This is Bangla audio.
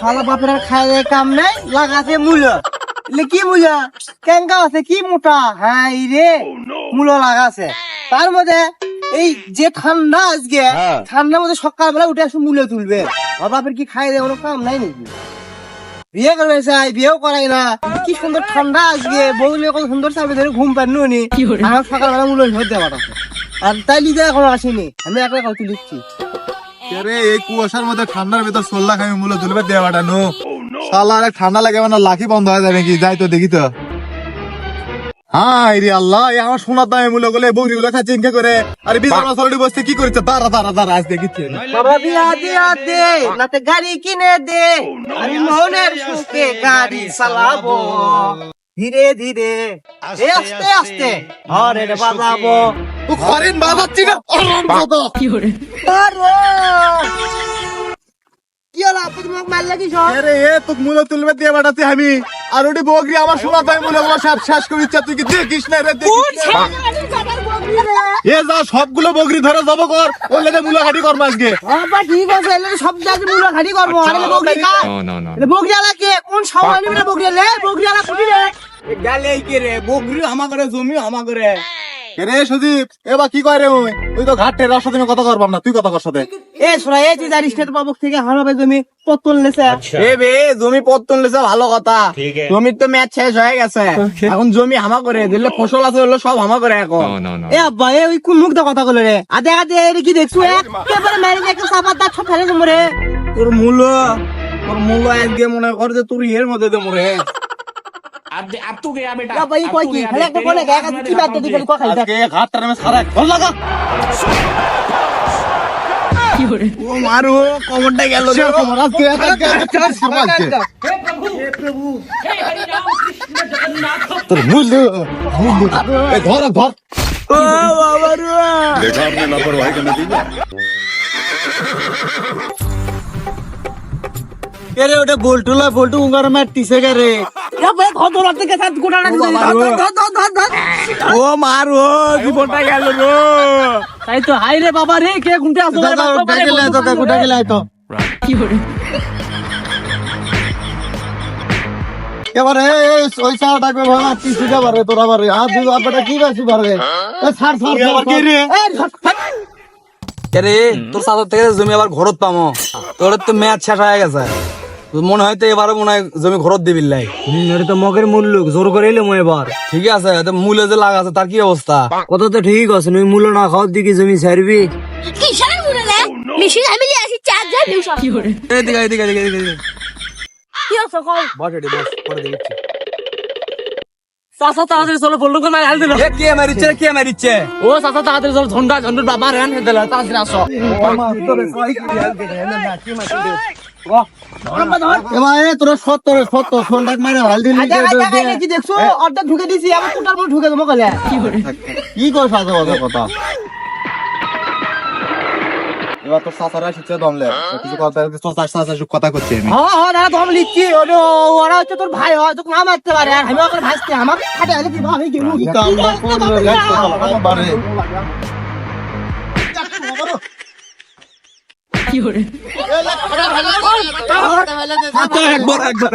শালা বাপের খায় দেয় কাম নাই লাগাছে মূলা। এলে কি মূলা? কেঙ্কা আছে কি মোটা? হ্যাঁ রে মূলা লাগাছে। তার মধ্যে এই যে ঠান্ডা আজকে হ্যাঁ। ঠান্ডার মধ্যে সকালবেলা উঠে আসে মূলে তুলবে। বাপের কি খায় দেয় কোনো কাম নাই নাকি? বিয়ে করবে চাই বিয়েও করাই না। কি সুন্দর ঠান্ডা আজকে বউলে কত সুন্দর চাবে ধরে ঘুম পান নি আমার সকালবেলা মূল্য ধরতে পারো। আর তাই লিজে এখনও আসেনি। আমি একলা কত লিখছি আরে এই কুয়াশার মধ্যে ঠান্ডার ভিতর সোল্লা খাই মূল্য তুলবে দেওয়া পাঠানো শালা ঠান্ডা লাগে মানে লাখি বন্ধ হয়ে যাবে নাকি? যাই তো দেখি তো। হাই রে আল্লাহ, এই আমার সোনার দামে মূল্য গলে বৌরি গুলো খাচ্ছে ইনকে করে। আরে বিজার মাসলটি বসতে কি করেছে দাঁড়া দাঁড়া দাঁড়া, আজ দেখিচ্ছে বাবা বিয়া দিয়া, দে। নাতে গাড়ি কিনে দে। আমি মনের সুখে গাড়ি চালাবো। ধীরে ধীরে আস্তে আস্তে। হরে বাজাবো। ও খরিন বাজাচ্ছি না! কি হলো? আপনি আরে এ তো মূল্য তুলবে দিয়ে পাঠাচ্ছি আমি। আর ওটি বগরি আমার সোনার দামে মূল্যগুলো সব শেষ করে দিচ্ছে তুই কি দেখিস না রে এ যা সবগুলো বগরি ধরে যাব কর ওই লেগে মূলাঘাটি করব আজকে। বাবা ঠিক আছে এলে সব জায়গায় মূল্য ঘাটি করব। আরে বকরি কা? আলা কোন সময় নিবে বকরি লে বকরি আলা কুটি রে। গালে কি রে? বকরি আমা করে জমি আমা করে রে সুদীপ? এবার কি করে ওই তুই তো ঘাটে রাস্তা তুমি কথা করবাম না তুই কথা কর সাথে। এ সোনা এই যে জানিস না বাবুক থেকে হারাবে জমি পতল নেছে। এ বে জমি পত্তন লেছে ভালো কথা। জমির তো ম্যাচ শেষ হয়ে গেছে। এখন জমি হামা করে দিলে ফসল আছে হলো সব হামা করে এখন. এ আব্বা এ ওই কোন মুখ দা কথা কইলে রে? আদে আদে এর কি দেখছু একেবারে মেরে দেখে সাপাত দা ছপ ফেলে তোর মূল্য তোর মূল্য আজকে মনে কর যে তোর ইয়ের মধ্যে দেবো রে বাবা এই কই কি খালি একটা কোনে গায় কি বাদ দিবি খালি কথা আজকে ঘাটটা নেমে সারা ঘর লাগা ও মারু কমরটা গেল রে তোমার আজকে আজকে আজকে তোর মূল্য মূল্য এ ধর ধর ও বাবা রে देखा आपने लापरवाही का नतीजा রে ওটা বল্টু লয় বল্টু উঙ্গার মারতিছে কে রে বাবা ঘর ধর থেকে সাত গোটা না ধর ধর ধর ধর ধর ও মারু জীবনটা গেল রে। তাই তো হাই রে বাবা রে কে আসো তো। এবারে ওই তোরা আর দুই কি রে? সাথে থেকে জমি আবার ঘরত পামো? তোর তো ম্যাচ শেষ হয়ে গেছে। মনে হয় তো এবারে মনে হয় জমি ঘরত দিবি লাই এটা তো মগের মূল্য জোর করে এলে মই এবার। ঠিক আছে মূলে যে লাগা আছে তার কি অবস্থা? কত তো ঠিক আছে নই মূল্য না খাওয়ার দিকে জমি ছাড়বি। কিসের রে? মিশি আমি যে আসি চার জন নিউজ কি করে এদিকে এদিকে এদিকে এদিকে কি হচ্ছে কল বস এটি বস করে দিচ্ছি চাচা তাড়াতাড়ি চলো বলল করে মারি হাল দিল। এ কে মারিচ্ছে কে মারিচ্ছে? ও চাচা তাড়াতাড়ি চলো ঝন্ডা ঝন্ডুর বাবা রেন দিল তাড়াতাড়ি আসো। তোরা সত্তর সত্তর সন্ধ্যাক মারে হাল দিলি। কি দেখছ? অর্ধেক ঢুকে দিছি আবার মধ্যে ঢুকে দেবো কলে। কি কর? সাজা কথা? এবার তোর চাচারা শিখছে দমলে। কিছু কথা তোর কথা করছি আমি। হ্যাঁ হ্যাঁ দাদা লিখছি। ওরে ওরা হচ্ছে তোর ভাই হয় তোকে না মারতে পারে। আর আমি ওকে ভাসতে আমার খাটে আলে কি ভাবে কি কামড়া করলে একবার একবার।